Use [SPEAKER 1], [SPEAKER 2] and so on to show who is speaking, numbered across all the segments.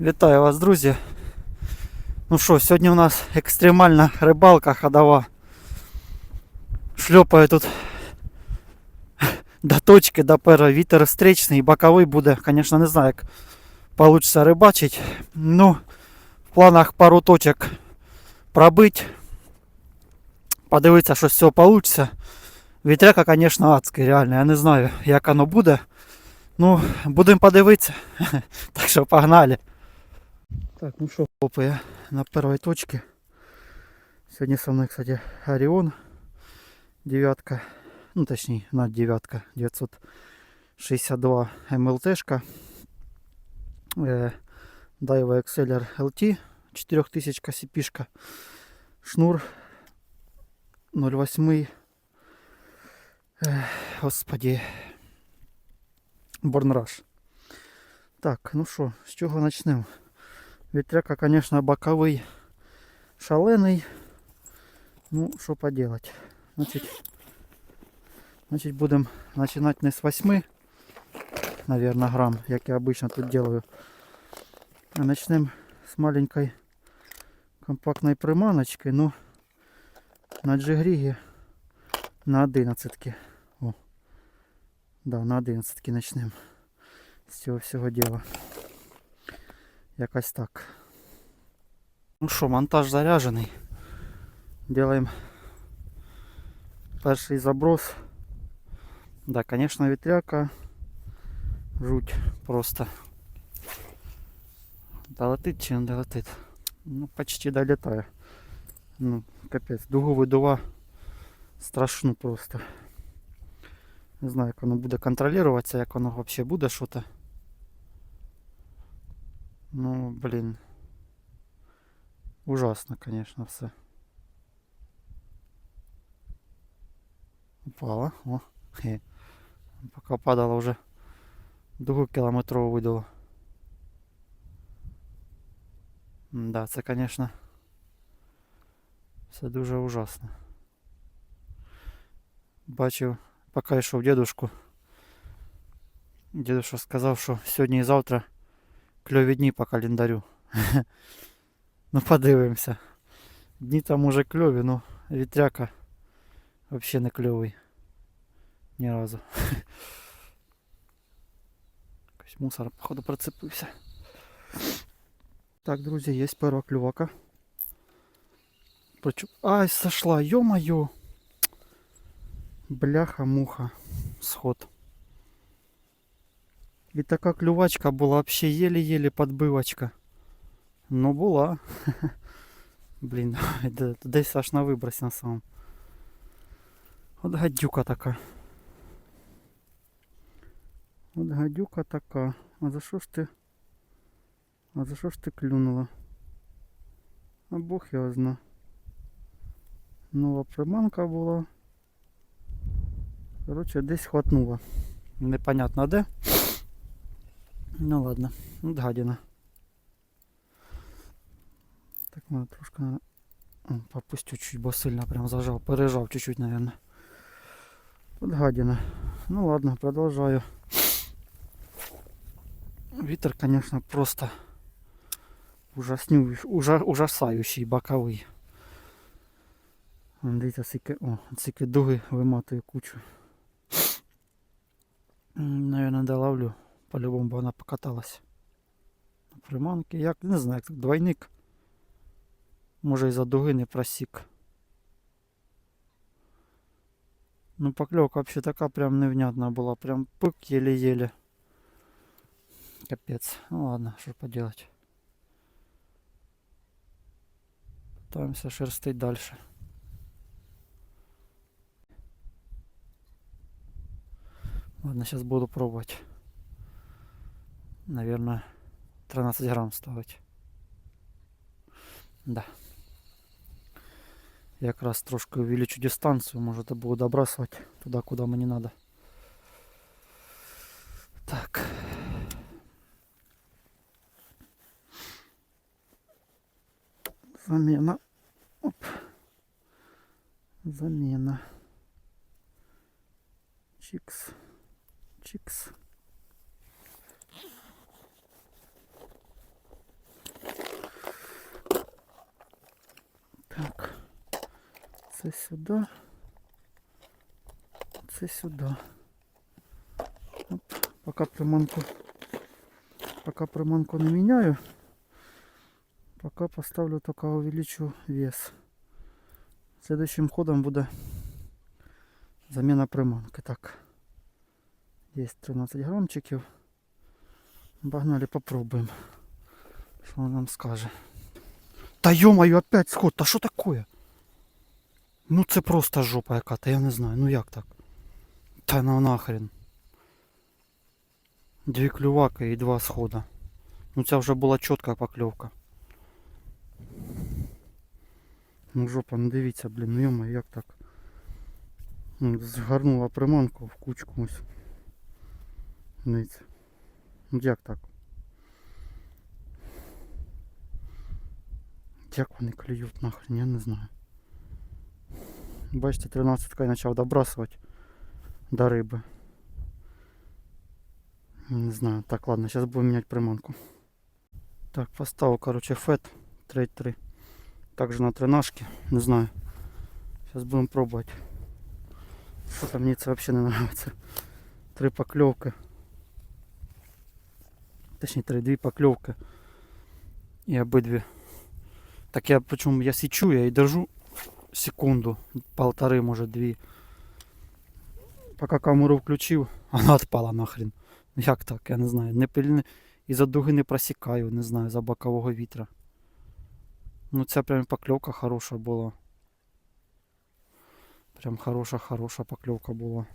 [SPEAKER 1] Вітаю вас, друзі. Ну що, сьогодні у нас екстремальна рибалка ходова. Шльопаю тут до точки, до пера. Вітер встречний, боковий буде. Звісно, не знаю, як вийде рибачити. Ну, в планах пару точок пробити. Подивитися, що з цього вийде. Вітряка, звісно, адський, реально. Я не знаю, як воно буде. Ну, будемо подивитися. Так що погнали. Так, ну что, опа, я на первой точке. Сегодня со мной, кстати, Орион. Девятка. Ну, точнее, на девятка. 962 МЛТшка. Э, Daiwa Exceller LT. 4000 CP-шка. Шнур 0,8. Э, господи. Борнраш. Так, ну що, з чого почнемо? Вітряка, конечно, боковий шалений. Ну, що поделать. Значить, значить будемо починати не з 8, наверное, грам, як я обычно тут делаю. А начнем з маленькой компактной приманочки. Ну, на джигрігі на 11. О. Да, на 11 начнем. З цього всього діла. Якось так. Ну що, монтаж заряджений. Делаем перший заброс. Да, конечно, ветряка. Жуть просто. Долетить чи не долетить? Ну, почти долетає. Ну, капець, дугу видува страшну просто. Не знаю, як воно буде контролюватися, як воно взагалі буде що-то. Ну, блин. Ужасно, конечно, все. Упала. О. Хе. Пока падала уже дугу кілометрову видало. Да, це, конечно, все дуже ужасно. Бачив, поки йшов дедушку. Дедушка сказав, що сьогодні і завтра кльові дні по календарю. ну подивимося. Дні там уже кльові, ну вітряка взагалі не кльовий. Ні разу. Якийсь мусор, походу, прицепився. Так, друзі, є перша клювака. Причу... Ай, сошла, ё-моё! Бляха-муха. Сход. І така клювачка була вообще еле-еле подбивочка. Ну була. Блін, де- десь аж на виброс на самом. От гадюка така. От гадюка така. А за що ж ти? А за що ж ти клюнула? А Бог його зна. Нова приманка була. Коротше, десь хватнула. Непонятно де. Ну ладно, от гадина. Так надо трошки попустю чуть, бо сильно прям зажав, пережав чуть-чуть, наверное. От гадина. Ну ладно, продолжаю. Вітер, конечно, просто ужасню, ужа, ужасаючий, боковий. Дивіться, скільки, о, скільки дуги виматує кучу. Наверное, доловлю. По-любому бо вона покаталась. Приманки. Як, не знаю, як двойник. Може і за дуги не просік. Ну поклевка вообще така прям невнятна була. Прям пык еле-еле. Капец. Ну ладно, что поделать. Пытаемся шерстить дальше. Ладно, сейчас буду пробовать. Наверное, 13 грамм ставить. Да. Я якраз трошки увеличу дистанцию, может, буду добрасывать туда, куда мне надо. Так. Замена. Оп. Замена. Чикс. Чикс. Це сюди. Це сюди. Оп, поки приманку. Поки приманку не міняю. Поки поставлю тільки увеличу вес. Следующим ходом буде заміна приманки. Так. Є 13 грамчиків. Погнали, попробуем. Что он нам скажет. Та ё-моё, опять сход, та що такое? Ну це просто жопа яка-то, я не знаю, ну як так? Та ну нахрен. Дві клюваки і два схода. Ну ця вже була чітка покльовка. Ну жопа, ну дивіться, блін, ну ё як так? Ну, Згарнула приманку в кучку ось. Дивіться. Ну як так? Як вони клюють нахрен, я не знаю. Бачите, 13 я почав добрасувати до риби. Не знаю. Так, ладно, зараз будемо міняти приманку. Так, поставив, короче, фет 3-3. Также на тренажке, не знаю. Сейчас будем пробовать. Что-то мне это вообще не нравится. Три поклевки. Точнее, три, дві поклевки. І обидві. Так я причому я січу, я і держу секунду, полторы, может две. Пока камеру включив, вона відпала нахрен. Як так? Я не знаю. Не пильне. І за дуги не просікаю, не знаю, за бокового вітра. Ну ця прям покльовка хороша була. Прям хороша, хороша покльовка була.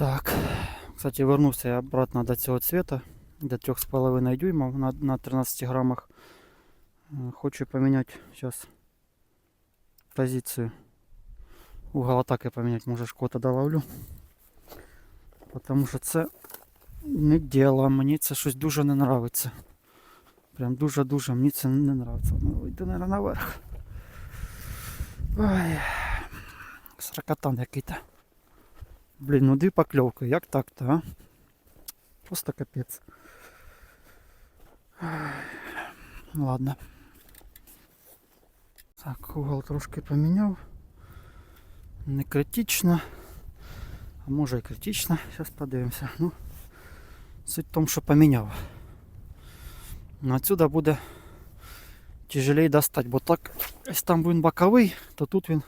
[SPEAKER 1] Так, кстати, вернувся я обратно до цього цвета, до 3,5 дюймов на, на 13 граммах. Е, Хочу поменять сейчас позицию. Угол атаки поменять, може шкота доловлю. Потому що це не діло, мені це щось дуже не нравиться. Прям дуже-дуже мені це не нравиться. Ну, вийду, наверное, наверх. Ой. Сракотан який-то. Блін, ну дві покльовки, як так-то, а? Просто капець. Ай. Ладно. Так, угол трошки поміняв. Не критично. А може і критично. Зараз подивимося. Ну, суть в тому, що поміняв. Ну, отсюда буде тяжелее достать, бо так, якщо там він боковий, то тут він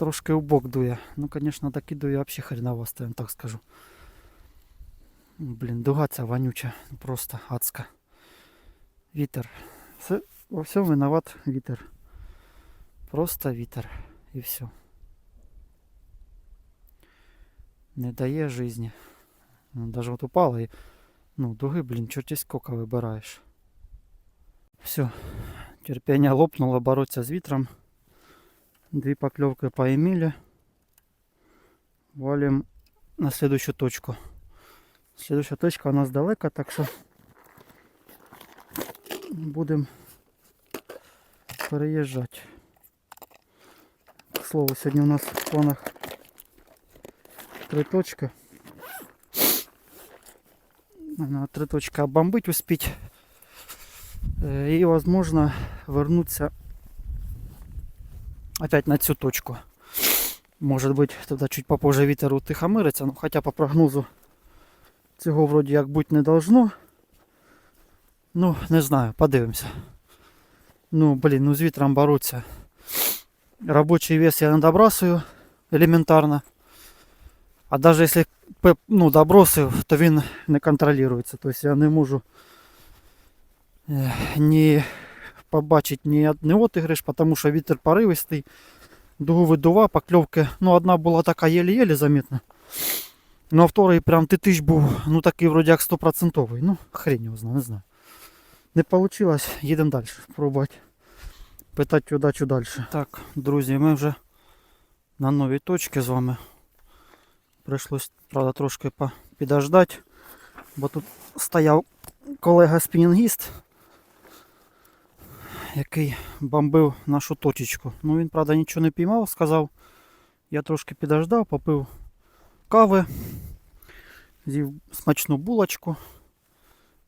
[SPEAKER 1] трошки у бок дує. Ну, звісно, докидує вообще хреново, я вам так скажу. Блін, дуга ця вонюча, просто адська. Вітер. Все, во всем виноват вітер. Просто вітер. І все. Не дає жизни. Ну, Даже вот упала і ну, дуги, блін, чорті сколько вибираєш. Все. Терпіння лопнуло, бороться з вітром. Дві поклевки поимели. Валим на следующую точку. Следующая точка у нас далеко, так що будемо переїжджати. К слову, сьогодні у нас в планах три точки. Надо три точки обомбить успеть. Э, И возможно вернуться опять на цю точку. Может быть, тогда чуть попозже вітер утихомириться, ну хоча по прогнозу цього вроді як бути не должно. Ну, не знаю, подивимося. Ну, блін, ну з вітром бороться. Робочий вес я не добрасую елементарно. А якщо пе- ну, добросив, то він не контролюється. Тобто я не можу е, ні побачити ні одне отигриш, тому що вітер поривистий. Дугу видува, покльовки. Ну, одна була така єлі-єлі замітна. Ну, а второй прям титич був, ну такий вроді як стопроцентовий. Ну, хрень його знає, не знаю. Не вийшло, їдемо далі. Пробувати. Питати удачу далі. Так, друзі, ми вже на новій точці з вами. Прийшлось, правда, трошки підождати, бо тут стояв колега спінінгіст, який бомбив нашу точечку. Ну він, правда, нічого не піймав, сказав. Я трошки підождав, попив кави, з'їв смачну булочку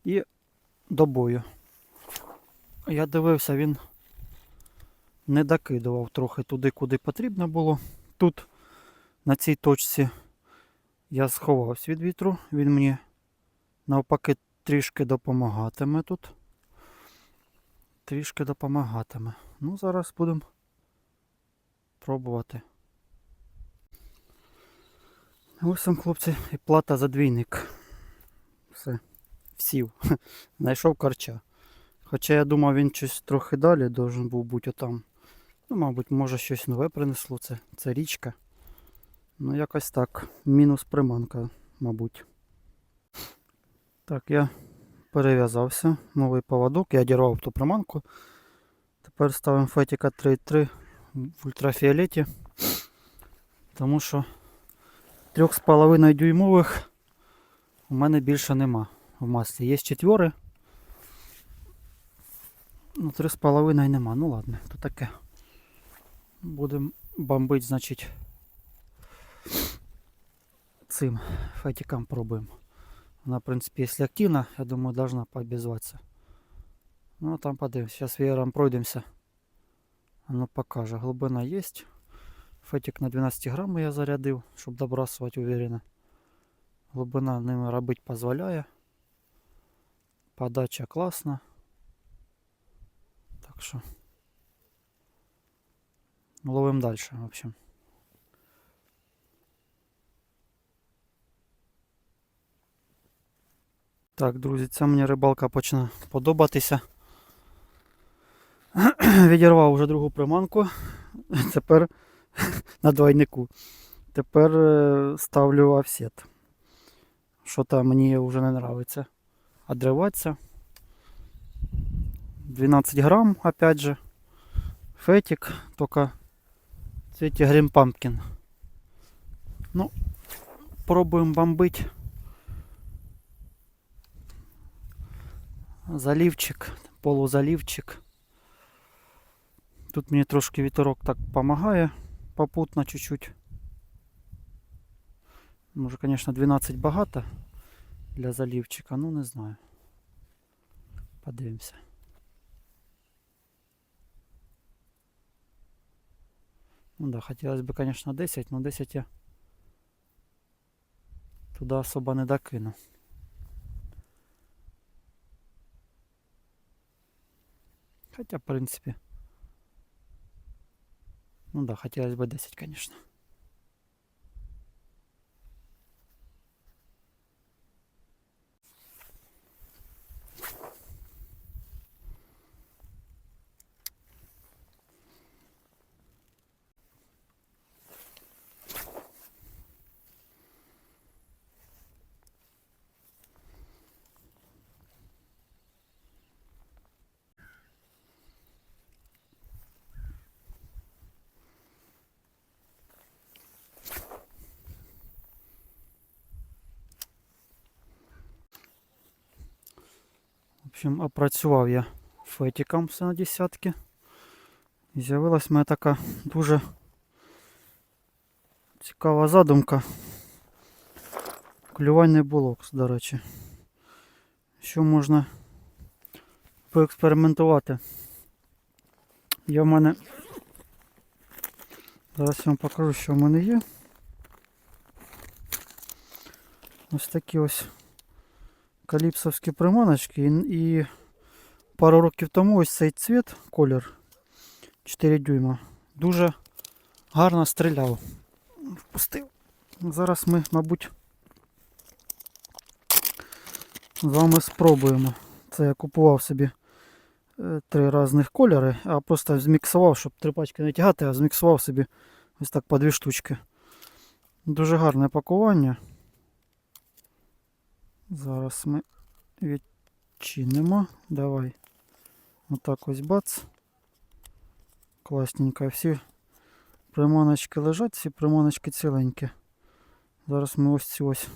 [SPEAKER 1] і до бою. Я дивився, він не докидував трохи туди, куди потрібно було. Тут, на цій точці, я сховався від вітру, він мені навпаки трішки допомагатиме тут. Трішки допомагатиме. Ну, зараз будемо пробувати. Ось там, хлопці, і плата за двійник. Все. Всів. Знайшов корча. Хоча я думав, він щось трохи далі должен був бути отам. Ну, мабуть, може щось нове принесло. Це, це річка. Ну, якось так. Мінус приманка, мабуть. Так, я перев'язався. Новий поводок. Я одірвав ту приманку. Тепер ставимо фетіка 3.3 в ультрафіолеті. Тому що 3,5 дюймових у мене більше нема в маслі. Є четвери. Ну, 3,5 нема. Ну ладно, то таке. Будемо бомбити, значить, цим фетиком пробуємо. Вона, в принципі, якщо активна, я думаю, должна пообізватися. Ну, а там подивимось. Зараз веером пройдемося. Воно покаже. Глибина є. Фетик на 12 грам я зарядив, щоб добрасувати уверенно. Глибина ними робити дозволяє. Подача класна. Так що ловим далі, в общем. Так, друзі, ця мені рибалка почне подобатися. Відірвав вже другу приманку. Тепер на двойнику. Тепер е, ставлю офсет. Що там мені вже не подобається. Одриватися. 12 грамм, опять же. Фетик, только цвете Грим Пампкин. Ну, пробуем бомбить. Заливчик, полузаливчик. Тут мені трошки вітерок так допомагає попутно чуть-чуть. Може, конечно, 12 багато для заливчика, ну не знаю. Подивимося. Ну да, хотелось бы, конечно, 10, но 10 я туда особо не докину. Хотя, в принципе, ну да, хотелось бы 10, конечно. Общем, опрацював я фетиком все на десятки. І з'явилась мене така дуже цікава задумка. Клювальний булок, до речі. Що можна поекспериментувати? Є в мене. Зараз я вам покажу, що в мене є. Ось такі ось каліпсовські приманочки і, пару років тому ось цей цвіт, колір 4 дюйма, дуже гарно стріляв. Впустив. Зараз ми, мабуть, з вами спробуємо. Це я купував собі е, три різних кольори, а просто зміксував, щоб три пачки не тягати, а зміксував собі ось так по дві штучки. Дуже гарне пакування. Зараз ми відчинимо. Давай. Отак ось бац. Класненько. Всі приманочки лежать, всі приманочки ціленькі. Зараз ми ось цю ось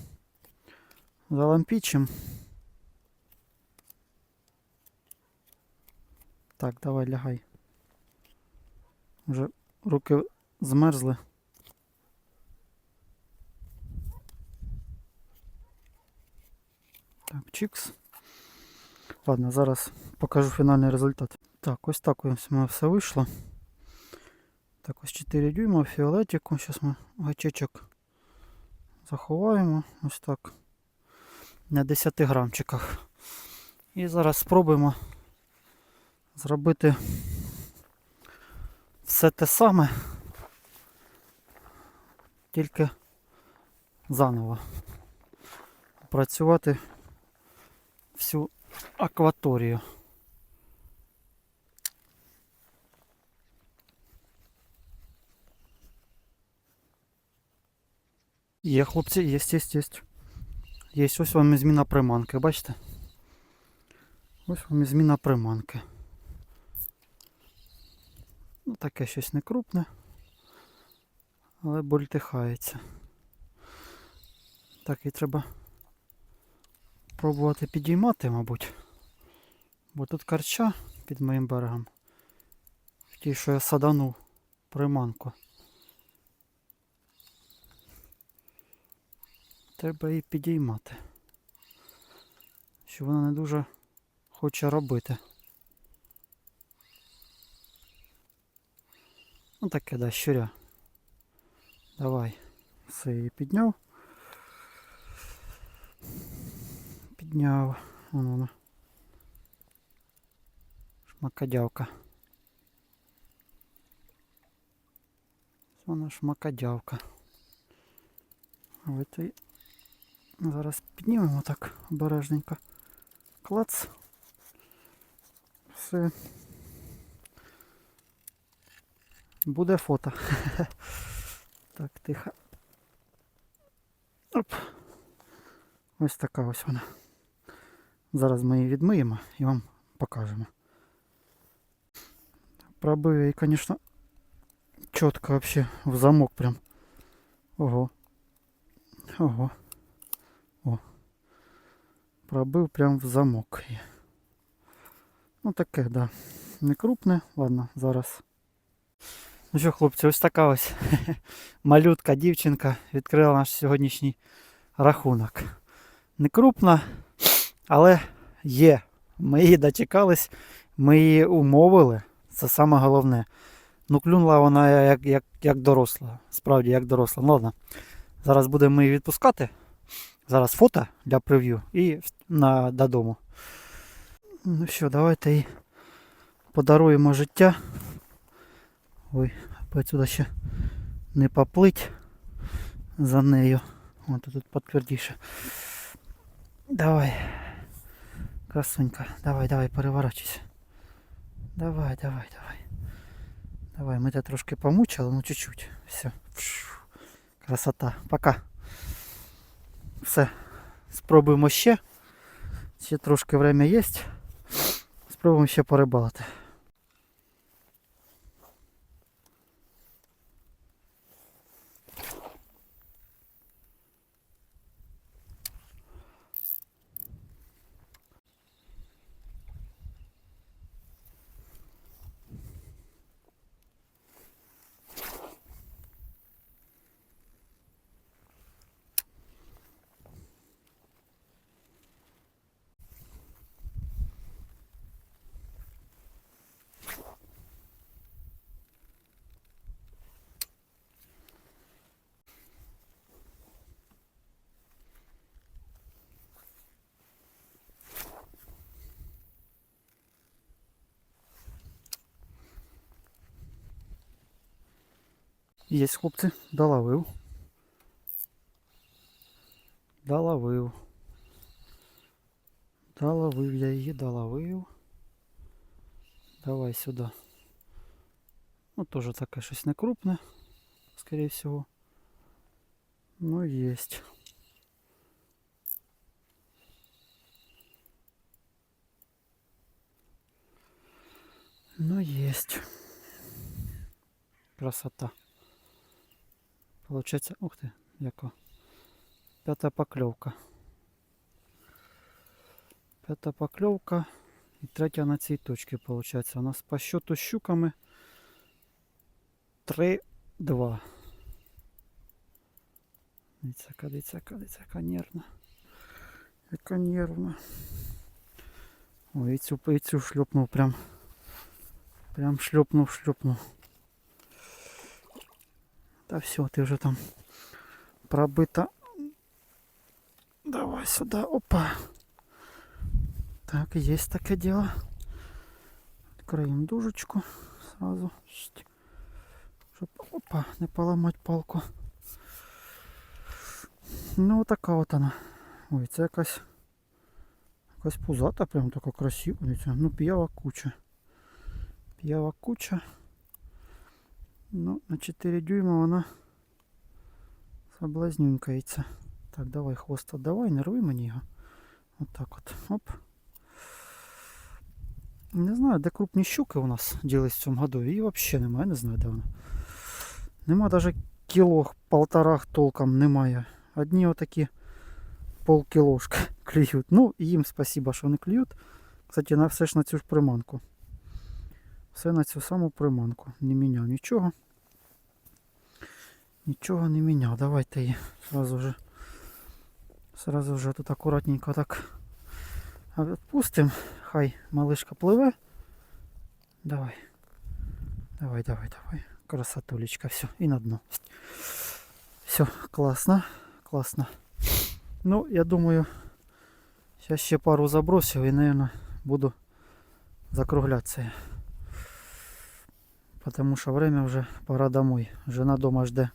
[SPEAKER 1] залампічимо. Так, давай лягай. Вже руки змерзли. Чікс. Ладно, зараз покажу фінальний результат. Так, ось так ось у мене все вийшло. Так, ось 4 дюйма фіолетику. Зараз ми гачечок заховаємо. Ось так. На 10 грамчиках. І зараз спробуємо зробити все те саме, тільки заново. Працювати всю акваторію. Є, хлопці, є, є, є. Є ось вам і зміна приманки, бачите? Ось вам і зміна приманки. Ну, таке щось не крупне, але бультихається. Так і треба пробувати підіймати, мабуть. Бо тут карча під моїм берегом. В тій, що я саданув приманку. Треба її підіймати. Що вона не дуже хоче робити. Ну таке, да, щуря. Давай. Все її підняв. Підняв. Вон вона. Шмакодявка. Вона шмакодявка. А ви то й- Зараз піднімемо так обережненько. Клац. Все. Буде фото. так, тихо. Оп. Ось така ось вона. Зараз ми її відмиємо і вам покажемо. Пробив я її, звісно, чітко вообще в замок прям. Ого. Ого. О. Пробив прям в замок. Ну таке, да. Не крупне. Ладно, зараз. Ну що, хлопці, ось така ось малютка дівчинка відкрила наш сьогоднішній рахунок. Не крупна, але є. Ми її дочекались, ми її умовили. Це саме головне. Ну, клюнула вона як, як, як доросла. Справді, як доросла. Ну, ладно. Зараз будемо її відпускати. Зараз фото для прев'ю і на, додому. Ну що, давайте їй подаруємо життя. Ой, отсюда ще не поплить за нею. От тут потвердіше. Давай. Красунька, давай, давай, переворачуйся. Давай, давай, давай. Давай, ми тебе трошки помучили, ну чуть-чуть. Все. Фшу. Красота. Пока. Все. Спробуємо ще. Ще трошки время є. Спробуємо ще порибалити. Є хлопці, доловив. Доловив. Доловив я її, доловив. Давай сюди. Ну, тоже таке щось не крупне, скорее всего. Ну, есть. Ну, есть. Красота. Получается, ух ты, яко. Пятая поклевка. Пятая поклевка. І третя на цій точці, виходить. У нас по счету з щуками 3-2. Дивіться, яка, дивіться, яка, дивіться, яка. Яка нервна. Ой, цю, і цю шльопнув прям. Прям шльопнув, шльопнув. Та все, ти вже там пробита. Давай сюда, опа. Так, есть такое дело. Откроем дужечку сразу. Щоб, опа, не поламати палку. Ну, така от вона. Ой, це якась. Якась пузата, прям така красива. Дивіться. Ну, п'ява куча. П'ява куча. Ну, на 4 дюйма вона соблазнюнькається. Так, давай хвоста, давай, не рви мені його. От так от. Оп. Не знаю, де крупні щуки у нас ділись в цьому году. Її взагалі немає, не знаю, де вона. Нема навіть кіло, полторах толком немає. Одні отакі полкілошки клюють. Ну, їм спасибо, що вони клюють. Кстати, на все ж на цю ж приманку. Все на цю саму приманку. Не міняв нічого. Нічого не міняв. Давайте її сразу же. Сразу же тут акуратненько так відпустимо. Хай малишка пливе. Давай. Давай, давай, давай. Красотулечка. Все, і на дно. Все, класно. Класно. Ну, я думаю, сейчас ще пару забросив і, наверное, буду закруглятися. я. Потому что время уже пора домой. Жена дома жде.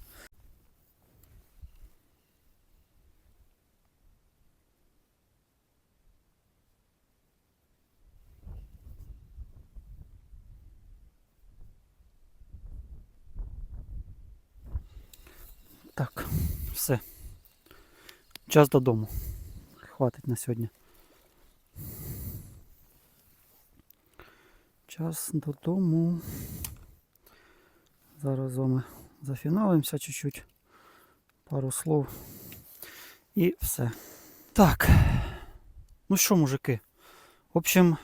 [SPEAKER 1] Так, все. Час додому. Хватить на сьогодні. Час додому. Зараз з вами зафіналимося чуть-чуть. Пару слов. І все. Так. Ну що, мужики? В общем,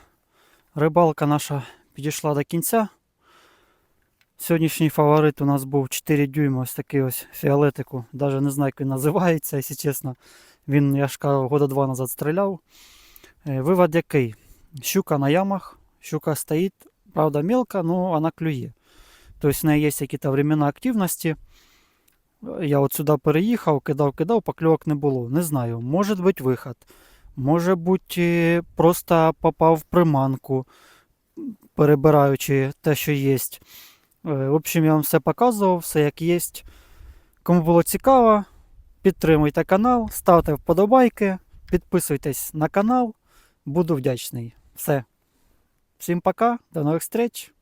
[SPEAKER 1] рибалка наша підійшла до кінця. Сьогоднішній фаворит у нас був 4 дюйма, ось такий ось фіолетику. Навіть не знаю, як він називається, якщо чесно. Він, я ж кажу, года два назад стріляв. Е, Вивод який? Щука на ямах, щука стоїть, правда мелка, але вона клює. Тобто в неї є якісь времена активності. Я от сюди переїхав, кидав, кидав, покльовок не було. Не знаю, може бути виход. Може бути, просто попав в приманку, перебираючи те, що є. Е, В общем, я вам все показував, все як є. Кому було цікаво, підтримуйте канал, ставте вподобайки, підписуйтесь на канал. Буду вдячний. Все. Всім пока, до нових зустріч.